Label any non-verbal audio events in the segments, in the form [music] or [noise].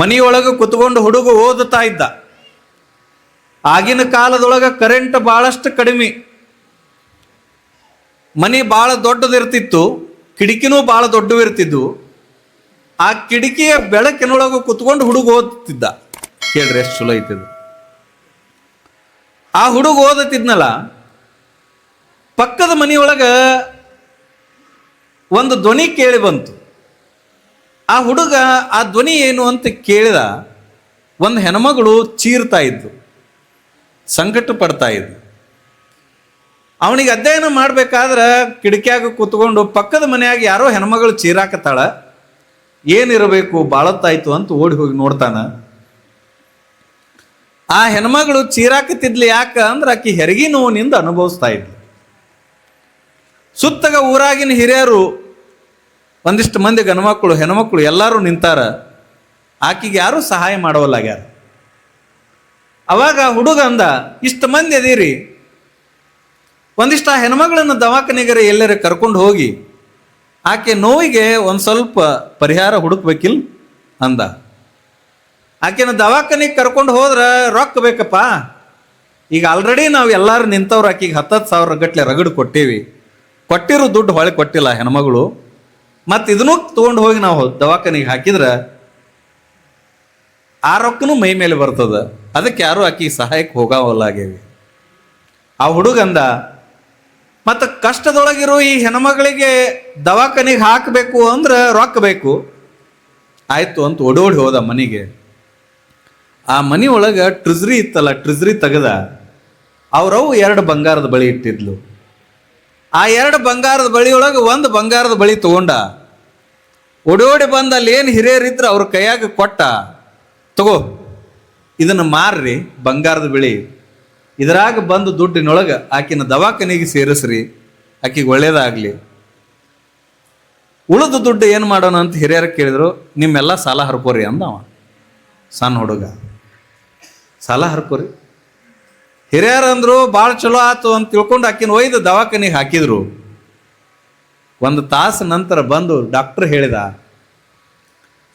ಮನಿಯೊಳಗೆ ಕುತ್ಕೊಂಡು ಹುಡುಗ ಓದುತ್ತಾ ಇದ್ದ. ಆಗಿನ ಕಾಲದೊಳಗೆ ಕರೆಂಟ್ ಭಾಳಷ್ಟು ಕಡಿಮೆ. ಮನೆ ಭಾಳ ದೊಡ್ಡದಿರ್ತಿತ್ತು, ಕಿಟಕಿನೂ ಭಾಳ ದೊಡ್ಡವಿರ್ತಿದ್ವು. ಆ ಕಿಟಕಿಯ ಬೆಳಕಿನೊಳಗೆ ಕುತ್ಕೊಂಡು ಹುಡುಗ ಓದುತ್ತಿದ್ದ. ಕೇಳ್ರಿ ಎಷ್ಟು ಚಲೋ ಐತಿದು ಆ ಹುಡುಗ ಓದುತ್ತಿದ್ನಲ್ಲ, ಪಕ್ಕದ ಮನೆಯೊಳಗ ಒಂದು ಧ್ವನಿ ಕೇಳಿ ಬಂತು. ಆ ಹುಡುಗ ಆ ಧ್ವನಿ ಏನು ಅಂತ ಕೇಳಿದ ಒಂದು ಹೆಣ್ಮಗಳು ಚೀರ್ತಾ ಇದ್ದು ಸಂಕಟ ಪಡ್ತಾ ಇದ್ದು ಅವನಿಗೆ ಅಧ್ಯಯನ ಮಾಡಬೇಕಾದ್ರೆ ಕಿಟಕಿಯಾಗ ಕೂತ್ಕೊಂಡು ಪಕ್ಕದ ಮನೆಯಾಗ ಯಾರೋ ಹೆಣ್ಮಗಳು ಚೀರಾಕತ್ತಾಳ, ಏನಿರಬೇಕು ಬಾಳತ್ತಾಯ್ತು ಅಂತ ಓಡಿ ಹೋಗಿ ನೋಡ್ತಾನ. ಆ ಹೆಣ್ಮಗಳು ಚೀರಾಕತ್ತಿದ್ಲಿ ಯಾಕ ಅಂದ್ರೆ ಆಕಿ ಹೆರಿಗೆ ನೋವಿನಿಂದ ಅನುಭವಿಸ್ತಾ ಇದ್ಲು. ಸುತ್ತಗ ಊರಾಗಿನ ಹಿರಿಯರು ಒಂದಿಷ್ಟು ಮಂದಿ ಗಣಮಕ್ಕಳು ಹೆಣ್ಮಕ್ಳು ಎಲ್ಲರೂ ನಿಂತಾರ. ಆಕಿಗೆ ಯಾರೂ ಸಹಾಯ ಮಾಡೋವಲ್ಲಾಗ್ಯಾರ. ಅವಾಗ ಹುಡುಗ ಅಂದ, ಇಷ್ಟು ಮಂದಿ ಅದೀರಿ. ಒಂದಿಷ್ಟು ಆ ಹೆಣ್ಮಗಳನ್ನು ದವಾಖಾನೆಗರೆ ಎಲ್ಲರ ಕರ್ಕೊಂಡು ಹೋಗಿ, ಆಕೆ ನೋವಿಗೆ ಒಂದು ಸ್ವಲ್ಪ ಪರಿಹಾರ ಹುಡುಕ್ಬೇಕಿಲ್ ಅಂದ. ಆಕೆನ ದವಾಖಾನೆಗೆ ಕರ್ಕೊಂಡು ಹೋದ್ರೆ ರೊಕ್ಕ ಬೇಕಪ್ಪ. ಈಗ ಆಲ್ರೆಡಿ ನಾವು ಎಲ್ಲರೂ ನಿಂತವ್ರು ಆಕೆಗೆ ಹತ್ತತ್ತು ಸಾವಿರ ಗಟ್ಲೆ ರಗಡು ಕೊಟ್ಟೀವಿ. ಕೊಟ್ಟಿರೋ ದುಡ್ಡು ಹೊಳೆ ಕೊಟ್ಟಿಲ್ಲ ಹೆಣ್ಮಗಳು. ಮತ್ತು ಇದನ್ನು ತೊಗೊಂಡು ಹೋಗಿ ನಾವು ದವಾಖಾನಿಗೆ ಹಾಕಿದ್ರೆ ಆ ರೊಕ್ಕನೂ ಮೈ ಮೇಲೆ ಬರ್ತದ. ಅದಕ್ಕೆ ಯಾರು ಆಕಿಗೆ ಸಹಾಯಕ್ಕೆ ಹೋಗವಲ್ಲಾಗೇವಿ ಆ ಹುಡುಗಂದ, ಮತ್ತು ಕಷ್ಟದೊಳಗಿರೋ ಈ ಹೆಣ್ಮಗಳಿಗೆ ದವಾಖಾನಿಗೆ ಹಾಕಬೇಕು ಅಂದ್ರೆ ರೊಕ್ಕ ಬೇಕು. ಆಯಿತು ಅಂತ ಓಡೋಡಿ ಹೋದ ಮನೆಗೆ. ಆ ಮನೆ ಒಳಗೆ ಟ್ರಿಜ್ರಿ ಇತ್ತಲ್ಲ ಟ್ರಿಜ್ರಿ ತೆಗೆದ. ಅವ್ರವು ಎರಡು ಬಂಗಾರದ ಬಳಿ ಇಟ್ಟಿದ್ಲು. ಆ ಎರಡು ಬಂಗಾರದ ಬಳಿಯೊಳಗೆ ಒಂದು ಬಂಗಾರದ ಬಳಿ ತಗೊಂಡ. ಓಡೋಡಿ ಬಂದ ಅಲ್ಲಿ ಏನು ಹಿರಿಯರಿದ್ರು ಅವ್ರ ಕೈಯಾಗ ಕೊಟ್ಟ. ತಗೋ, ಇದನ್ನು ಮಾರ್ರಿ, ಬಂಗಾರದ ಬಿಳಿ. ಇದರಾಗ ಬಂದು ದುಡ್ಡಿನೊಳಗೆ ಆಕಿನ ದವಾಖಾನೆಗೆ ಸೇರಿಸ್ರಿ, ಆಕಿಗೆ ಒಳ್ಳೇದಾಗಲಿ. ಉಳಿದ ದುಡ್ಡು ಏನು ಮಾಡೋಣ ಅಂತ ಹಿರಿಯರ ಕೇಳಿದ್ರು, ನಿಮ್ಮೆಲ್ಲ ಸಾಲ ಹರ್ಕೋರಿ ಅಂದವ. ಸಣ್ಣ ಹುಡುಗ. ಸಾಲ ಹರ್ಕೋರಿ? ಹಿರಿಯರು ಅಂದ್ರು ಭಾಳ ಚಲೋ ಆತು ಅಂತ ತಿಳ್ಕೊಂಡು ಆಕಿನ ಒಯ್ದು ದವಾಖಾನಿಗೆ ಹಾಕಿದ್ರು. ಒಂದು ತಾಸು ನಂತರ ಬಂದು ಡಾಕ್ಟರ್ ಹೇಳಿದ,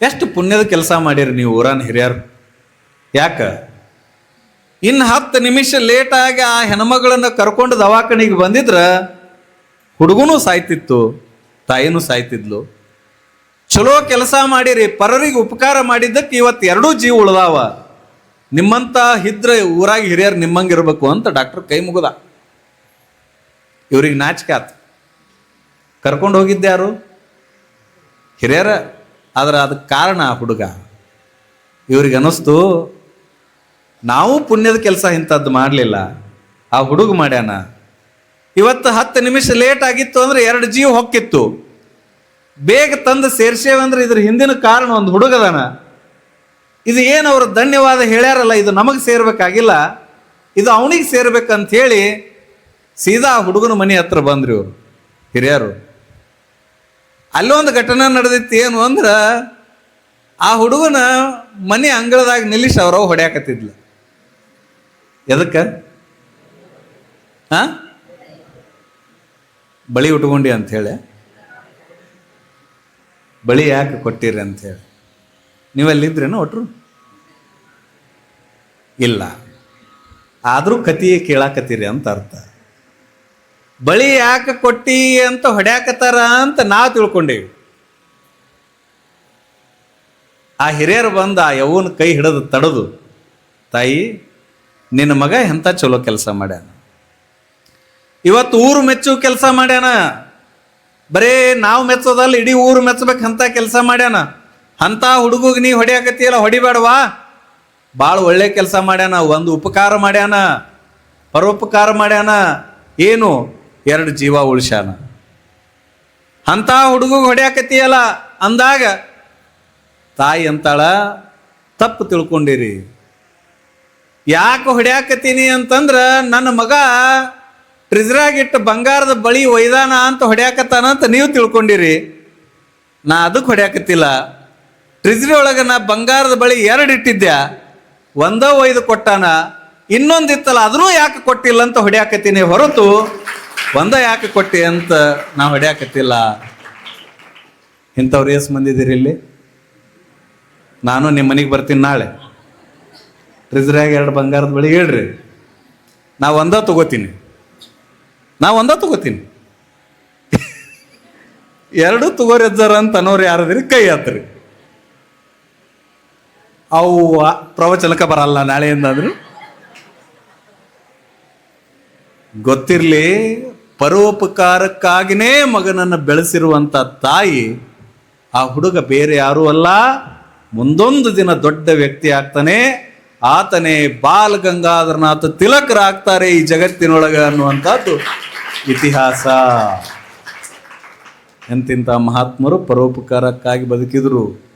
ಎಷ್ಟು ಪುಣ್ಯದ ಕೆಲಸ ಮಾಡಿರಿ ನೀವು ಊರನ್ ಹಿರಿಯರು? ಯಾಕ? ಇನ್ನು ಹತ್ತು ನಿಮಿಷ ಲೇಟಾಗಿ ಆ ಹೆಣ್ಮಗಳನ್ನು ಕರ್ಕೊಂಡು ದವಾಖಾನಿಗೆ ಬಂದಿದ್ರ ಹುಡುಗನೂ ಸಾಯ್ತಿತ್ತು, ತಾಯಿನೂ ಸಾಯ್ತಿದ್ಲು. ಚಲೋ ಕೆಲಸ ಮಾಡಿರಿ, ಪರರಿಗೆ ಉಪಕಾರ ಮಾಡಿದ್ದಕ್ಕೆ ಇವತ್ತು ಎರಡೂ ಜೀವ ಉಳ್ದಾವ. ನಿಮ್ಮಂತ ಇದ್ರೆ ಊರಾಗ ಹಿರಿಯರು ನಿಮ್ಮಂಗಿರ್ಬೇಕು ಅಂತ ಡಾಕ್ಟರ್ ಕೈ ಮುಗುದ. ಇವ್ರಿಗೆ ನಾಚಿಕೆ ಆತು. ಕರ್ಕೊಂಡು ಹೋಗಿದ್ದೆ ಯಾರು? ಹಿರಿಯರ. ಆದ್ರೆ ಅದಕ್ಕೆ ಕಾರಣ ಹುಡುಗ. ಇವ್ರಿಗೆ ಅನ್ನಿಸ್ತು, ನಾವು ಪುಣ್ಯದ ಕೆಲಸ ಇಂಥದ್ದು ಮಾಡಲಿಲ್ಲ. ಆ ಹುಡುಗ ಮಾಡ್ಯಾನ. ಇವತ್ತು ಹತ್ತು ನಿಮಿಷ ಲೇಟ್ ಆಗಿತ್ತು ಅಂದ್ರೆ ಎರಡು ಜೀವ ಹೊಕ್ಕಿತ್ತು. ಬೇಗ ತಂದು ಸೇರ್ಸೇವಂದ್ರೆ ಇದ್ರ ಹಿಂದಿನ ಕಾರಣ ಒಂದು ಹುಡುಗದಾನ. ಇದು ಏನು ಅವರು ಧನ್ಯವಾದ ಹೇಳ್ಯಾರಲ್ಲ, ಇದು ನಮಗೆ ಸೇರ್ಬೇಕಾಗಿಲ್ಲ. ಇದು ಅವನಿಗೆ ಸೇರ್ಬೇಕಂತ ಹೇಳಿ ಸೀದಾ ಹುಡುಗನ ಮನೆ ಹತ್ರ ಬಂದ್ರಿ ಅವರು ಹಿರಿಯರು. ಅಲ್ಲೊಂದು ಘಟನೆ ನಡೆದಿತ್ತು ಏನು ಅಂದ್ರೆ, ಆ ಹುಡುಗನ ಮನೆ ಅಂಗಳದಾಗ ನಿಲ್ಲಿಸಿ ಅವ್ರವ್ ಹೊಡ್ಯಾಕತ್ತಿದ್ಲು. ಎದಕ್ಕೆ? ಹಾ ಬಳಿ ಉಟ್ಕೊಂಡಿ ಅಂಥೇಳಿ ಬಳಿ ಯಾಕೆ ಕೊಟ್ಟಿರಿ ಅಂಥೇಳಿ ನೀವಲ್ಲಿದ್ರೇನು ಒಟ್ರು? ಇಲ್ಲ. ಆದರೂ ಕತಿಯೇ ಕೇಳಾಕತ್ತೀರಿ ಅಂತ ಅರ್ಥ. ಬಳಿ ಯಾಕೆ ಕೊಟ್ಟಿ ಅಂತ ಹೊಡ್ಯಾಕತ್ತಾರ ಅಂತ ನಾವು ತಿಳ್ಕೊಂಡೇವಿ. ಆ ಹಿರಿಯರು ಬಂದ ಆ ಯವ್ವನ ಕೈ ಹಿಡಿದು ತಡೆದು, ತಾಯಿ, ನಿನ್ನ ಮಗ ಎಂಥ ಚಲೋ ಕೆಲಸ ಮಾಡ್ಯಾನ? ಇವತ್ತು ಊರು ಮೆಚ್ಚು ಕೆಲಸ ಮಾಡ್ಯಾನ. ಬರೇ ನಾವು ಮೆಚ್ಚೋದಲ್ಲ, ಇಡೀ ಊರು ಮೆಚ್ಚಬೇಕಂತ ಕೆಲಸ ಮಾಡ್ಯಾನ? ಅಂಥ ಹುಡುಗಿಗೆ ನೀ ಹೊಡಿಯಾಕತ್ತೀಯಲ್ಲ, ಹೊಡಿಬೇಡವಾ? ಭಾಳ ಒಳ್ಳೆ ಕೆಲಸ ಮಾಡ್ಯಾನ, ಒಂದು ಉಪಕಾರ ಮಾಡ್ಯಾನ, ಪರೋಪಕಾರ ಮಾಡ್ಯಾನ, ಏನು? ಎರಡು ಜೀವ ಉಳಿಸ್ಯಾನ. ಅಂಥ ಹುಡುಗಿಗೆ ಹೊಡ್ಯಾಕತ್ತೀಯಲ್ಲ, ಅಂದಾಗ, ತಾಯಿ ಅಂತಾಳ, ತಪ್ಪು ತಿಳ್ಕೊಂಡಿರಿ. ಯಾಕೆ ಹೊಡ್ಯಾಕತ್ತೀನಿ ಅಂತಂದ್ರೆ, ನನ್ನ ಮಗ ಟ್ರಿಜ್ರಾಗಿಟ್ಟು ಬಂಗಾರದ ಬಳಿ ಒಯ್ದಾನ ಅಂತ ಹೊಡ್ಯಾಕತ್ತಾನ ಅಂತ ನೀವು ತಿಳ್ಕೊಂಡಿರಿ. ನಾ ಅದಕ್ಕೆ ಹೊಡ್ಯಾಕತ್ತಿಲ್ಲ. ಟ್ರಿಜ್ರಿ ಒಳಗೆ ನಾ ಬಂಗಾರದ ಬಳಿ ಎರಡು ಇಟ್ಟಿದ್ದೆ ಒಂದ ಒಯ್ದು ಕೊಟ್ಟಾನ? ಇನ್ನೊಂದಿತ್ತಲ್ಲ ಅದನ್ನೂ ಯಾಕೆ ಕೊಟ್ಟಿಲ್ಲ ಅಂತ ಹೊಡ್ಯಾಕತ್ತೀನಿ ಹೊರತು ಒಂದ ಯಾಕೆ ಕೊಟ್ಟಿ ಅಂತ ನಾ ಹೊಡ್ಯಾಕತ್ತಿಲ್ಲ. ಇಂಥವ್ರು ಎಷ್ಟು ಬಂದಿದ್ದೀರಿ ಇಲ್ಲಿ? ನಾನು ನಿಮ್ಮ ಮನೆಗೆ ಬರ್ತೀನಿ ನಾಳೆ. ಟ್ರಿಸ್ರ್ಯಾಗ ಎರಡು ಬಂಗಾರದ ಬಳಿ ಹೇಳ್ರಿ. ನಾ ಒಂದ ತಗೋತೀನಿ. ನಾ ಒಂದ ತಗೋತೀನಿ. [laughs] ಎರಡು ತಗೋರಿ ಅಜ್ಜಾರ ಅಂತ ಅನ್ನೋರು ಯಾರದ್ರಿ? ಕೈ ಹತ್ರಿ ಅವು ಪ್ರವಚನಕ್ಕೆ ಬರಲ್ಲ ನಾಳೆಯಿಂದ ಅಂದ್ರು ಗೊತ್ತಿರಲಿ, ಪರೋಪಕಾರಕ್ಕಾಗಿನೇ ಮಗನನ್ನು ಬೆಳೆಸಿರುವಂಥ ತಾಯಿ, ಆ ಹುಡುಗ ಬೇರೆ ಯಾರೂ ಅಲ್ಲ. ಮುಂದೊಂದು ದಿನ ದೊಡ್ಡ ವ್ಯಕ್ತಿ ಆಗ್ತಾನೆ. ಆತನೇ ಬಾಲ್ ಗಂಗಾಧರನಾಥ ತಿಲಕರಾಗ್ತಾರೆ ಈ ಜಗತ್ತಿನೊಳಗ ಅನ್ನುವಂಥದ್ದು ಇತಿಹಾಸ. ಎಂತಿಂಥ ಮಹಾತ್ಮರು ಪರೋಪಕಾರಕ್ಕಾಗಿ ಬದುಕಿದ್ರು.